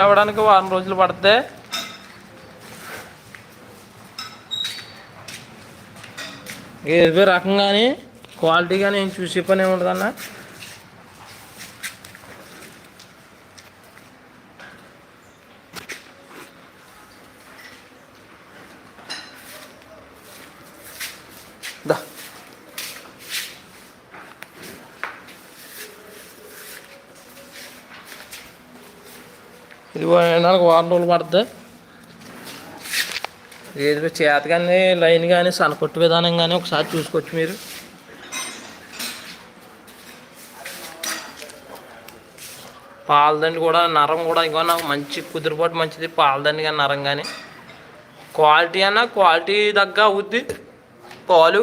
అవ్వడానికి వారం రోజులు పడితే ఏదో రకం కానీ క్వాలిటీ కానీ ఏం చూసి పని ఏముండదన్న ఇది నాకు వారం రోజులు పడుతుంది ఏది చేత కానీ లైన్ కానీ సనకొట్టు విధానం కానీ ఒకసారి చూసుకోవచ్చు మీరు. పాలదండి కూడా నరం కూడా ఇంకో నాకు మంచి కుదిరిపాటు మంచిది పాలదండి కానీ నరం కానీ. క్వాలిటీ అన్న క్వాలిటీ తగ్గ అవుద్ది. పాలు.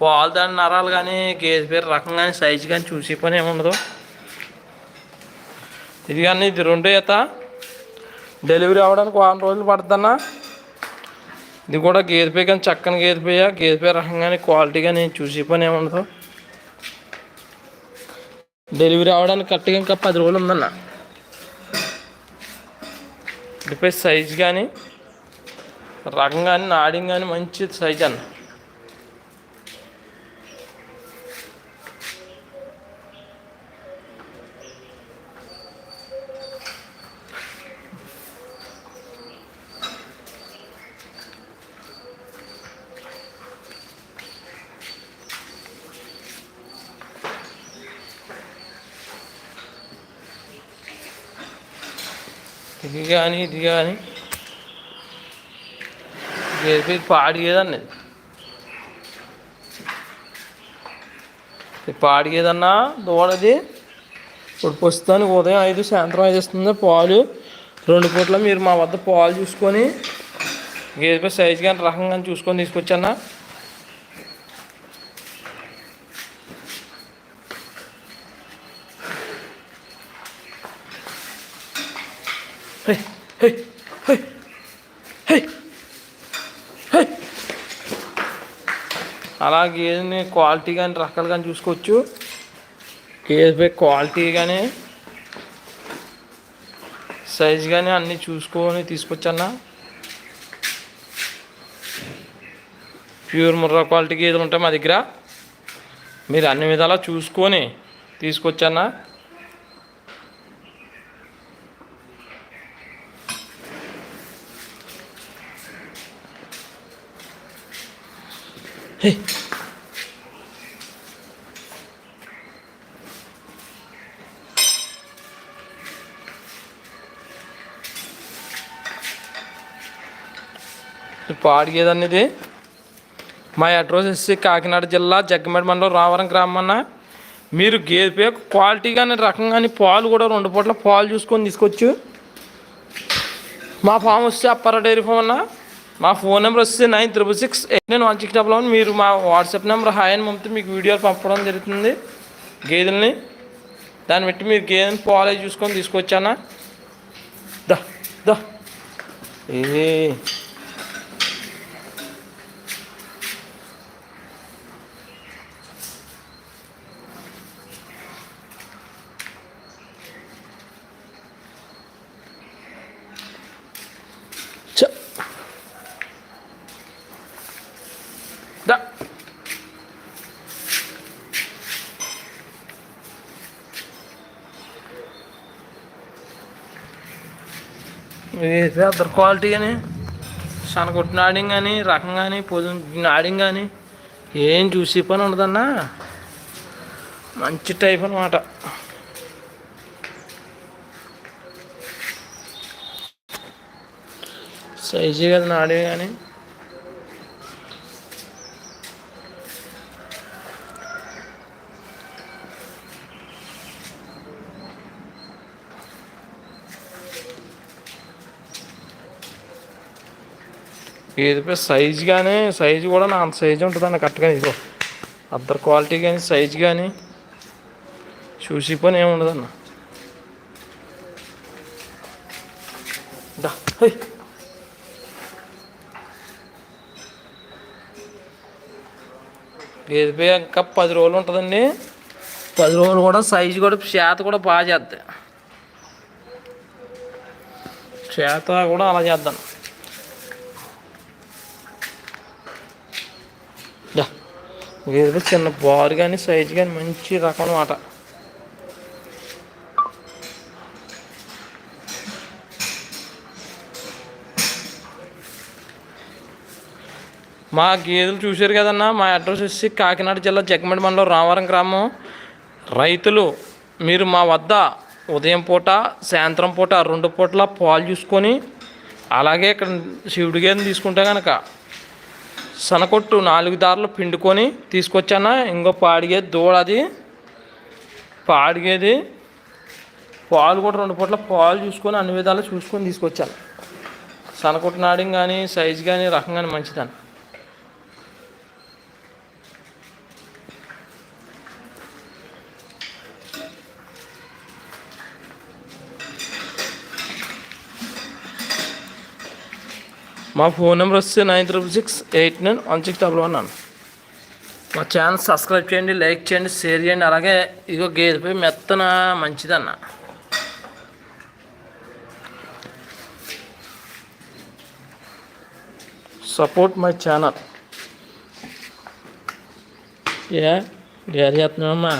పాలు దాని నరాలు కానీ గేజ్ పేరు రకం కానీ సైజు కానీ చూసి పని ఏముండదు. ఇది కానీ ఇది రెండో ఈత. డెలివరీ అవ్వడానికి వారం రోజులు పడుతుందన్నా. ఇది కూడా గేదె పే కానీ చక్కని గేదె పేయ. గేదె పే కానీ క్వాలిటీ కానీ చూసి పని ఏముండదు. డెలివరీ అవ్వడానికి కరెక్ట్గా ఇంకా పది రోజులు ఉందన్న. ఇటుపై సైజ్ కానీ రకం కానీ నాడింగ్ కానీ మంచి సైజ్ అన్న. ఇది కానీ ఇది కానీ. గేదె పాడిగేదన్న ఇది పాడిగేదన్నా దూడది. ఇప్పుడు ప్రస్తుతానికి ఉదయం ఐదు సాయంత్రం ఐదు ఇస్తుంది పాలు రెండు పూట్ల మీరు మా వద్ద పాలు చూసుకొని గేదెపై సైజు కానీ రకం కానీ చూసుకొని తీసుకొచ్చన్నా. హే అలా గేదెని క్వాలిటీ కానీ రకాలు కానీ చూసుకోవచ్చు. గేదెపై క్వాలిటీ కానీ సైజ్ కానీ అన్నీ చూసుకొని తీసుకొచ్చన్నా. ప్యూర్ ముర్రా క్వాలిటీ గేదెలు ఉంటాయి మా దగ్గర. మీరు అన్ని విధాలా చూసుకొని తీసుకొచ్చన్నా. హే పాడిగేదండి ఇది మా అడ్రస్ వచ్చి కాకినాడ జిల్లా జగ్గమేడ మండలం రావరం గ్రామన్న మీరు గేదె క్వాలిటీ కానీ రకం కానీ పాలు కూడా రెండు పూట్ల పాలు చూసుకొని తీసుకోవచ్చు మా ఫామ్ వస్తే అప్పారా డైరీ ఫామ్ అన్నా. మా ఫోన్ నెంబర్ వస్తే nine triple six eight nine one six double one. మీరు మా వాట్సాప్ నెంబర్ హాయ్ అని పంపితే మీకు వీడియోలు పంపడం జరుగుతుంది. గేదెల్ని దాన్ని బట్టి మీరు గేదెని పాలు చూసుకొని తీసుకొచ్చానా? దా దా. ఏ ఇది అద్దరు క్వాలిటీ కానీ సనకొట్టు నాడింగ్ కానీ రకం కానీ పొదు నాడింగ్ కానీ ఏం చూసి పని ఉండదన్నా. మంచి టైప్ అనమాట సైజు కదా నాడే కానీ ఏదిపై సైజ్ కానీ సైజు కూడా నా అంత సైజు ఉంటుంది అన్న కరెక్ట్గా ఇదిగో. అద్దరు క్వాలిటీ కానీ సైజు కానీ చూసి పని ఏమి ఉండదన్న గేదె పే ఇంకా పది రోజులు ఉంటుందండి. పది రోజులు కూడా సైజు కూడా శాత కూడా బాగా చేద్దాం. చేత కూడా అలా చేద్దాను గేదెలు చిన్న బారు కానీ సైజు కానీ మంచి రకం అన్నమాట. మా గేదెలు చూశారు కదన్నా? మా అడ్రస్ వచ్చి కాకినాడ జిల్లా జగమండి మండలం రామవరం గ్రామం. రైతులు మీరు మా వద్ద ఉదయం పూట సాయంత్రం పూట రెండు పూటల పాలు చూసుకొని అలాగే ఇక్కడ శివుడి గేదెని తీసుకుంటే కనుక సనకొట్టు నాలుగు దారులు పిండుకొని తీసుకొచ్చాన? ఇంకో పాడిగేది దూడది పాడిగేది. పాలు కూడా రెండు పూట్ల పాలు చూసుకొని అన్ని విధాలు చూసుకొని తీసుకొచ్చాను. సనకొట్టు నాడింగ్ కానీ సైజు కానీ రకం కానీ మంచిదని. మా ఫోన్ నెంబర్ వస్తే nine triple six eight nine one six double one అన్న. మా ఛానల్ సబ్స్క్రైబ్ చేయండి లైక్ చేయండి షేర్ చేయండి అలాగే ఇదిగో గేదెపై మెత్తన మంచిదన్న. సపోర్ట్ మై ఛానల్ ఏ గేదె చేస్తున్నామమ్మా